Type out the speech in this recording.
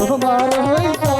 তোমার হইতে